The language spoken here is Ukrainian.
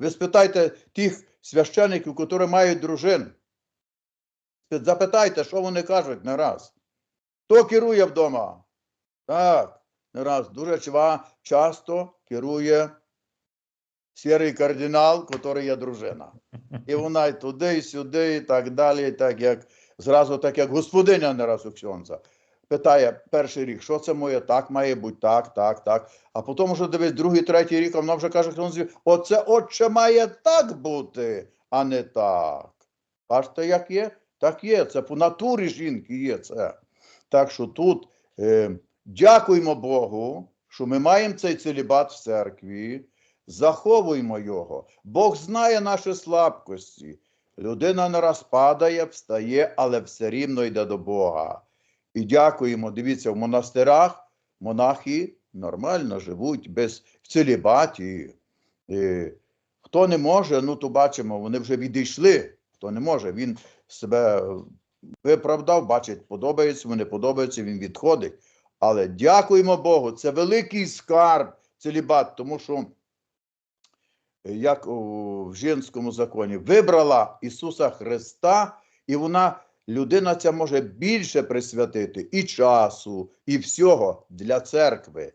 Ви спитайте тих священиків, які мають дружин. Запитайте, що вони кажуть не раз. Хто керує вдома? Так, не раз. Дуже часто керує сірий кардинал, який є дружина. І вона й туди, і сюди, і так далі, так як зразу так як господиня не раз у ксьонза. Питає перший рік, що це моє, так має бути, так, так, так. А потім вже дивись, другий, третій рік, а вона вже каже, оце отче має так бути, а не так. Бачите, як є? Так є. Це по натурі жінки є це. Так що тут е, дякуємо Богу, що ми маємо цей целібат в церкві, заховуємо його. Бог знає наші слабкості. Людина не раз падає, встає, але все рівно йде до Бога. І дякуємо. Дивіться, в монастирах монахи нормально живуть без в целібаті. Е, Хто не може, ну то бачимо, вони вже відійшли. Хто не може, він себе виправдав, бачить, подобається, йому не подобається, він відходить. Але дякуємо Богу, це великий скарб, целібат, тому що, е, як в жінському законі, вибрала Ісуса Христа, і вона, людина ця може більше присвятити і часу, і всього для церкви.